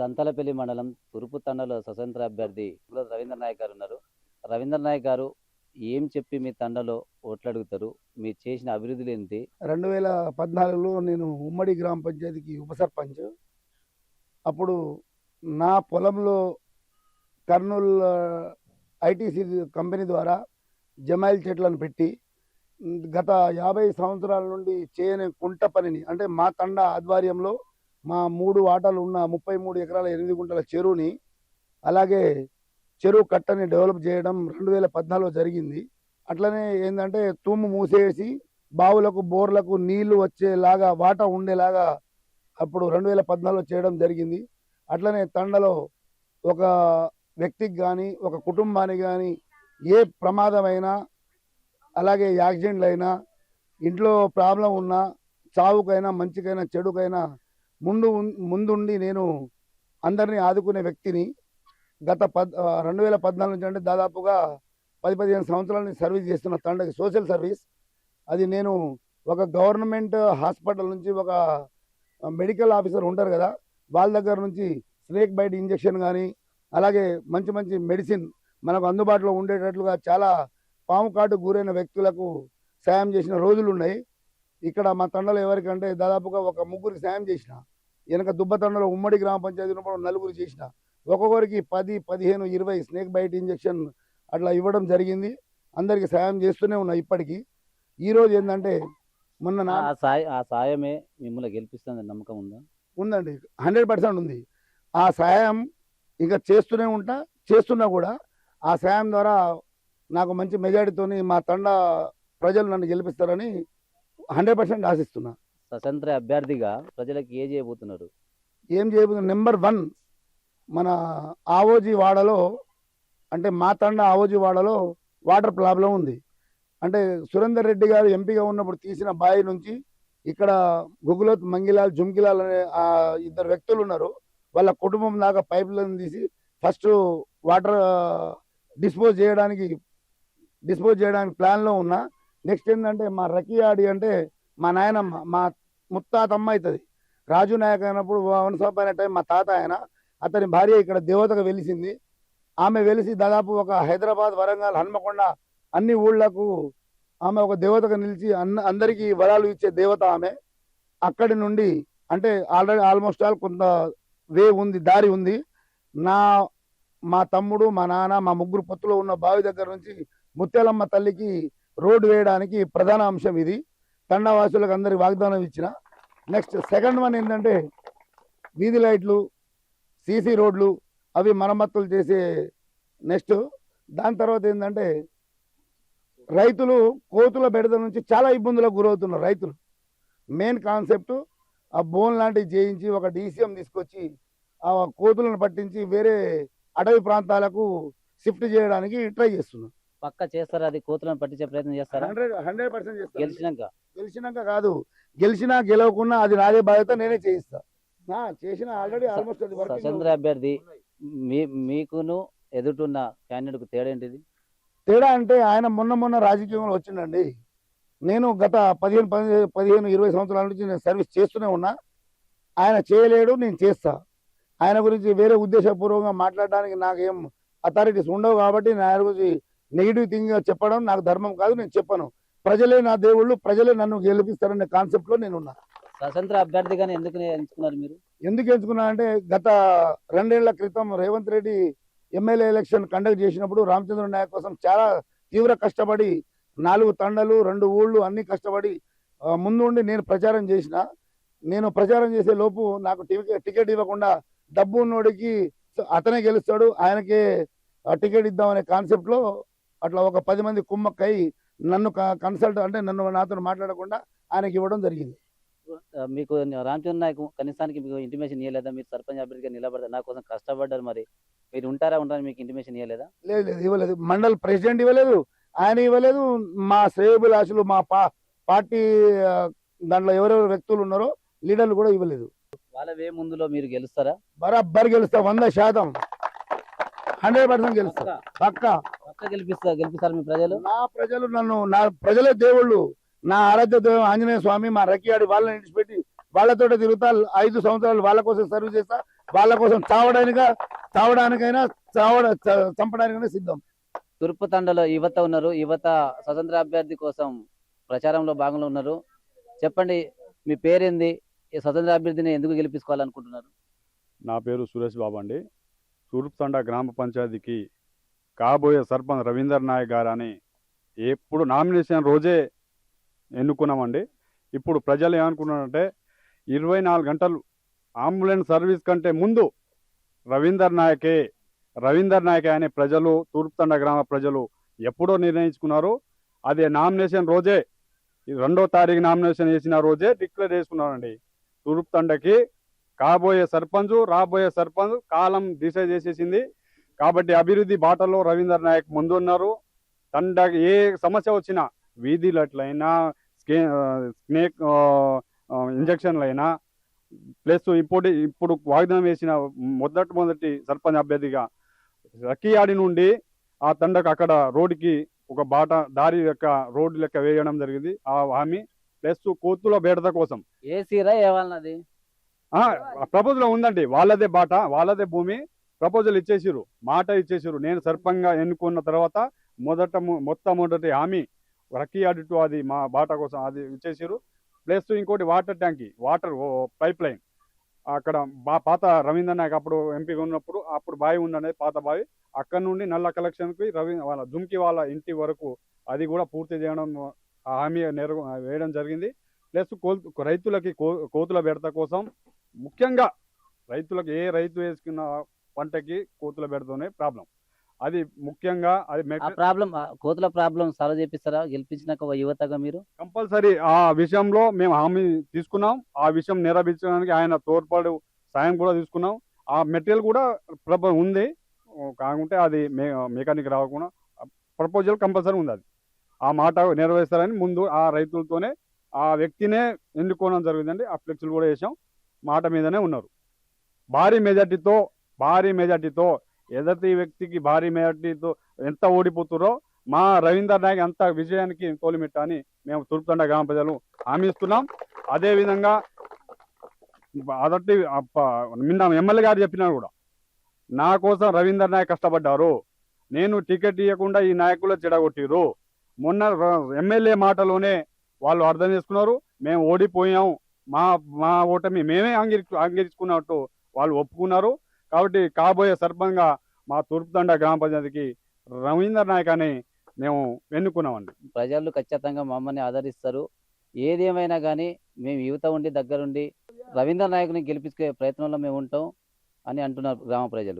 దంతలపల్లి మండలం తూర్పు తండలో స్వతంత్ర అభ్యర్థి రవీంద్ర నాయక్ గారు ఉన్నారు. రవీంద్ర నాయక్ గారు ఏం చెప్పి మీ తండలో ఓట్లు అడుగుతారు మీరు చేసిన అభివృద్ధులు ఏంటి? రెండు వేల పద్నాలుగులో నేను ఉమ్మడి గ్రామ పంచాయతీకి ఉప సర్పంచ్. అప్పుడు నా పొలంలో కర్నూలు ఐటీసీ కంపెనీ ద్వారా జమాయిల్ చెట్లను పెట్టి గత యాభై సంవత్సరాల నుండి చేయని కుంట పనిని అంటే మా తండ ఆధ్వర్యంలో మా మూడు వాటాలు ఉన్న ముప్పై మూడు ఎకరాల ఎనిమిది గుంటల చెరువుని అలాగే చెరువు కట్టని డెవలప్ చేయడం రెండు వేల పద్నాలుగులో జరిగింది. అట్లనే ఏంటంటే తుమ్ము మూసేసి బావులకు బోర్లకు నీళ్ళు వచ్చేలాగా వాటా ఉండేలాగా అప్పుడు రెండు వేల పద్నాలుగులో చేయడం జరిగింది. అట్లనే తండలో ఒక వ్యక్తికి కానీ ఒక కుటుంబానికి కానీ ఏ ప్రమాదమైనా అలాగే యాక్సిడెంట్లు అయినా ఇంట్లో ప్రాబ్లం ఉన్నా చావుకైనా మంచికైనా చెడుకైనా ముందు ముందుండి నేను అందరినీ ఆదుకునే వ్యక్తిని గత పద్ రెండు వేల పద్నాలుగు నుంచి అంటే దాదాపుగా పది పదిహేను సంవత్సరాల నుంచి సర్వీస్ చేస్తున్న తండ్రికి సోషల్ సర్వీస్. అది నేను ఒక గవర్నమెంట్ హాస్పిటల్ నుంచి ఒక మెడికల్ ఆఫీసర్ ఉంటారు కదా వాళ్ళ దగ్గర నుంచి స్నేక్ బైట్ ఇంజెక్షన్ కానీ అలాగే మంచి మంచి మెడిసిన్ మనకు అందుబాటులో ఉండేటట్లుగా చాలా పాము కాటు గురైన వ్యక్తులకు సాయం చేసిన రోజులు ఉన్నాయి ఇక్కడ మా తండలో ఎవరికంటే దాదాపుగా ఒక ముగ్గురికి సాయం చేసిన. వెనక దుబ్బ తండలో ఉమ్మడి గ్రామ పంచాయతీ ఉన్నప్పుడు నలుగురు చేసిన. ఒక్కొక్కరికి పది పదిహేను ఇరవై స్నేక్ బైట్ ఇంజెక్షన్ అట్లా ఇవ్వడం జరిగింది. అందరికి సాయం చేస్తూనే ఉన్నా ఇప్పటికీ. ఈ రోజు ఏంటంటే మొన్న ఆ సాయ ఆ సాయమే మిమ్మల్ని గెలిపిస్తుందని నమ్మకం ఉందా? ఉందండి. హండ్రెడ్ పర్సెంట్ ఉంది. ఆ సాయం ఇంకా చేస్తూనే ఉంటా చేస్తున్నా కూడా. ఆ సాయం ద్వారా నాకు మంచి మెజారిటీతోని మా తండ ప్రజలు నన్ను గెలిపిస్తారని హండ్రెడ్ పర్సెంట్ ఆశిస్తున్నా స్వతంత్ర అభ్యర్థిగా ప్రజలకు ఏ చేయబోతున్నారు? ఏం చేయబోతుంది నెంబర్ వన్ మన ఆవోజీ వాడలో అంటే మా తండ ఆవోజీ వాడలో వాటర్ ప్రాబ్లం ఉంది. అంటే సురేందర్ రెడ్డి గారు ఎంపీగా ఉన్నప్పుడు తీసిన బావి నుంచి ఇక్కడ గుగులోత్ మంగిలాల్ జుమ్కిలాల్ అనే ఇద్దరు వ్యక్తులు ఉన్నారు. వాళ్ళ కుటుంబం దాకా పైపులను తీసి ఫస్ట్ వాటర్ డిస్పోజ్ చేయడానికి డిస్పోజ్ చేయడానికి ప్లాన్లో ఉన్నా. నెక్స్ట్ ఏంటంటే మా రకియాడి అంటే మా నాయనమ్మ మా ముత్తాతమ్మ అవుతుంది రాజు నాయక్ అయినప్పుడు వనసభ అయిన టైం మా తాత ఆయన. అతని భార్య ఇక్కడ దేవతగా వెలిసింది. ఆమె వెలిసి దాదాపు ఒక హైదరాబాద్ వరంగల్ హన్మకొండ అన్ని ఊళ్ళకు ఆమె ఒక దేవతగా నిలిచి అన్న అందరికీ వరాలు ఇచ్చే దేవత ఆమె. అక్కడి నుండి అంటే ఆల్రెడీ ఆల్మోస్ట్ ఆల్ కొంత వే ఉంది దారి ఉంది. నా మా తమ్ముడు మా నాన్న మా ముగ్గురు పొత్తులో ఉన్న బావి దగ్గర నుంచి ముత్యాలమ్మ తల్లికి రోడ్డు వేయడానికి ప్రధాన అంశం ఇది. తండావాసులకు అందరికి వాగ్దానం ఇచ్చిన. నెక్స్ట్ సెకండ్ వన్ ఏంటంటే వీధి లైట్లు సీసీ రోడ్లు అవి మరమ్మతులు చేసే నెక్స్ట్. దాని తర్వాత ఏంటంటే రైతులు కోతుల బెడద నుంచి చాలా ఇబ్బందులకు గురవుతున్నారు రైతులు. మెయిన్ కాన్సెప్ట్ ఆ బోన్ లాంటివి చేయించి ఒక డీసీఎం తీసుకొచ్చి ఆ కోతులను పట్టించి వేరే అడవి ప్రాంతాలకు షిఫ్ట్ చేయడానికి ట్రై చేస్తున్నాం పక్క చేస్తారా? అది కోతులను పట్టించే ప్రయత్నం చేస్తారా? హండ్రెడ్ హండ్రెడ్ పర్సెంట్ చేస్తాను గెలిచినాక. గెలిచినాక కాదు. గెలిచినా గెలవకున్నా అది నాదే బాధ్యత నేనే చేయిస్తా. నా చేసిన ఆల్రెడీ ఆల్మోస్ట్ అది working లో స్వతంత్ర అభ్యర్థి మీ మీకును ఎదుటున్న క్యాండిడేట్కు తేడా ఏంటిది? తేడా అంటే ఆయన మొన్న మొన్న రాజకీయంలో వచ్చిండండి. నేను గత పదిహేను పది పదిహేను ఇరవై సంవత్సరాల నుంచి నేను సర్వీస్ చేస్తూనే ఉన్నా. ఆయన చేయలేడు నేను చేస్తా. ఆయన గురించి వేరే ఉద్దేశపూర్వకంగా మాట్లాడడానికి నాకేం అథారిటీస్ ఉండవు కాబట్టి నా ఆయన గురించి నెగిటివ్ థింగ్ చెప్పడం నాకు ధర్మం కాదు నేను చెప్పను. ప్రజలే నా దేవుళ్ళు ప్రజలే నన్ను గెలిపిస్తారనే కాన్సెప్ట్లో నేను ఉన్నా స్వతంత్ర అభ్యర్థిగానే ఎందుకు ఎంచుకున్నారు మీరు? ఎందుకు ఎంచుకున్నా అంటే గత రెండేళ్ళ క్రితం Revanth Reddy MLA election conduct చేసినప్పుడు రామచంద్ర నాయక్ కోసం చాలా తీవ్ర కష్టపడి నాలుగు తండలు రెండు ఊళ్ళు అన్ని కష్టపడి ముందుండి నేను ప్రచారం చేసిన. నేను ప్రచారం చేసే లోపు నాకు టికెట్ ఇవ్వకుండా డబ్బు ఉన్నోడికి అతనే గెలుస్తాడు ఆయనకే టికెట్ ఇద్దామనే కాన్సెప్ట్లో అట్లా ఒక పది మంది కుమ్మక్కై నన్ను కన్సల్ట్ అంటే నన్ను నాతో మాట్లాడకుండా ఆయనకి ఇవ్వడం జరిగింది. మీకు రామచంద్ర నాయక్ కనీసానికి మీకు ఇంటిమేషన్ ఇవ్వలేదా మీరు సర్పంచ్ అభ్యర్థిగా నిలబడతారు నా కోసం కష్టపడ్డారు మరి. మీరు ఉంటారా ఉంటారని మీకు ఇంటిమేషన్ ఇవ్వలేదా లేదు లేదు ఇవ్వలేదు. మండల్ ప్రెసిడెంట్ ఇవ్వలేదు ఆయన ఇవ్వలేదు. మా శ్రేయభిలాషులు మా పార్టీ దాంట్లో ఎవరెవరు వ్యక్తులు ఉన్నారో లీడర్లు కూడా ఇవ్వలేదు. వాళ్ళ వే ముందులో మీరు గెలుస్తారా? బరాబర్ గెలుస్తా వంద శాతం. హండ్రెడ్ పర్సెంట్ గెలుస్తా. పక్కా- గెలిపిస్తా గెలిపిస్తారు మీ ప్రజలు? నా ప్రజలు నన్ను నా ప్రజలే దేవుళ్ళు నా ఆరాధ్య దైవం ఆంజనేయ స్వామి మా రకియాడి వాళ్ళని విడిచిపెట్టి వాళ్ళతో తిరుగుతా ఐదు సంవత్సరాలు వాళ్ళ కోసం సర్వీస్ చేస్తా వాళ్ళ కోసం చావడానిక చావడానికైనా చావడ చ- చంపడానికైనా సిద్ధం. తూర్పు తండలో యువత ఉన్నారు. యువత స్వతంత్ర అభ్యర్థి కోసం ప్రచారంలో భాగంలో ఉన్నారు. చెప్పండి మీ పేరేంది? ఈ స్వతంత్ర అభ్యర్థిని ఎందుకు గెలిపించుకోవాలనుకుంటున్నారు? నా పేరు సురేష్ బాబు అండి. తూర్పుతండ గ్రామ పంచాయతీకి కాబోయే సర్పంచ్ రవీందర్ నాయక్ గారని ఎప్పుడు నామినేషన్ రోజే ఎన్నుకున్నామండి. ఇప్పుడు ప్రజలు ఏమనుకున్నారంటే ఇరవై నాలుగు గంటలు అంబులెన్స్ సర్వీస్ కంటే ముందు రవీందర్ నాయకే రవీందర్ నాయకే అనే ప్రజలు తూర్పుతండ గ్రామ ప్రజలు ఎప్పుడో నిర్ణయించుకున్నారు. అది నామినేషన్ రోజే ఈ రెండో తారీఖు నామినేషన్ వేసిన రోజే డిక్లేర్ చేసుకున్నారండి. తూర్పుతండకి కాబోయే సర్పంచ్ రాబోయే సర్పంచ్ కాలం దిశ చేసేసింది. కాబట్టి అభివృద్ధి బాటలో రవీందర్ నాయక్ ముందున్నారు. తండ ఏ సమస్య వచ్చినా వీధిలట్లయినా స్కే స్నేక్ ఇంజక్షన్లైనా ప్లస్ ఇప్పుడు ఇప్పుడు వాగ్దానం వేసిన మొదటి మొదటి సర్పంచ్ అభ్యర్థిగా రక్కియాడి నుండి ఆ తండకు అక్కడ రోడ్డుకి ఒక బాట దారి లెక్క రోడ్డు లెక్క వేయడం జరిగింది. ఆ హామీ ప్లస్ కోతుల బేడత కోసం. ఏ సీరా ఏ వాళ్ళది? ప్రపోజల్ ఉందండి. వాళ్ళదే బాట వాళ్ళదే భూమి. ప్రపోజల్ ఇచ్చేసిరు మాట ఇచ్చేసిరు నేను సర్పంగా ఎన్నుకున్న తర్వాత మొదట మొట్టమొదటి హామీ రక్కియాడి టు అది మా బాట కోసం అది ఇచ్చేసిరు ప్లస్ ఇంకోటి వాటర్ ట్యాంకీ వాటర్ పైప్ లైన్. అక్కడ బా పాత రవీంద్ర నాయక్ అప్పుడు ఎంపీగా ఉన్నప్పుడు అప్పుడు బావి ఉందనేది పాత బావి. అక్కడ నుండి నల్ల కలెక్షన్కి రవి వాళ్ళ జుమ్కి వాళ్ళ ఇంటి వరకు అది కూడా పూర్తి చేయడం ఆ హామీ నెరవే వేయడం జరిగింది. ప్లస్ కోతు రైతులకి కో కోతుల బెడత కోసం ముఖ్యంగా రైతులకు ఏ రైతు వేసుకున్న పంటకి కోతుల బెడతనే ప్రాబ్లం. అది ముఖ్యంగా అది ప్రాబ్లం కోతుల ప్రాబ్లం సాల్వ్ చేపిస్తారా? గెలిపించినాక ఒక యువతగా మీరు? కంపల్సరీ ఆ విషయంలో మేము హామీ తీసుకున్నాం. ఆ విషయం నెరవేర్చడానికి ఆయన తోడ్పాటు సాయం కూడా తీసుకున్నాం. ఆ మెటీరియల్ కూడా ప్రభ ఉంది. కాకుంటే అది మే మెకానిక్ రాకుండా ప్రపోజల్ కంపల్సరీ ఉంది అది. ఆ మాట నెరవేరుస్తారని ముందు ఆ రైతులతోనే ఆ వ్యక్తినే ఎన్నుకోవడం జరిగిందండి. ఆ ఫ్లెక్స్లు కూడా వేసాం. మాట మీదనే ఉన్నారు. భారీ మెజార్టీతో భారీ మెజార్టీతో ఎదటి వ్యక్తికి భారీ మెజార్టీతో ఎంత ఓడిపోతురో మా రవీందర్ నాయక్ అంత విజయానికి తోలిమిట్ట అని మేము తూర్పుతండ గ్రామ ప్రజలు హామీ ఇస్తున్నాం. అదేవిధంగా అదొట్టి నిన్న ఎమ్మెల్యే గారు చెప్పినా కూడా నా కోసం రవీందర్ నాయక్ కష్టపడ్డారు. నేను టికెట్ ఇవ్వకుండా ఈ నాయకులు చెడగొట్టిరు మొన్న ఎమ్మెల్యే మాటలోనే వాళ్ళు అర్థం చేసుకున్నారు. మేము ఓడిపోయాం. మా మా ఓటమి మేమే అంగీ అంగీకరించుకున్నట్టు వాళ్ళు ఒప్పుకున్నారు. కాబట్టి కాబోయే సర్పంచ్గా మా తూర్పుదండ గ్రామ పంచాయతీకి రవీందర్ నాయక్ అని మేము ఎన్నుకున్నామండి. ప్రజలు ఖచ్చితంగా మమ్మల్ని ఆదరిస్తారు. ఏదేమైనా కానీ మేము యువత ఉండి దగ్గరుండి రవీంద్ర నాయకుని గెలిపించుకునే ప్రయత్నంలో మేము ఉంటాం అని అంటున్నారు గ్రామ ప్రజలు.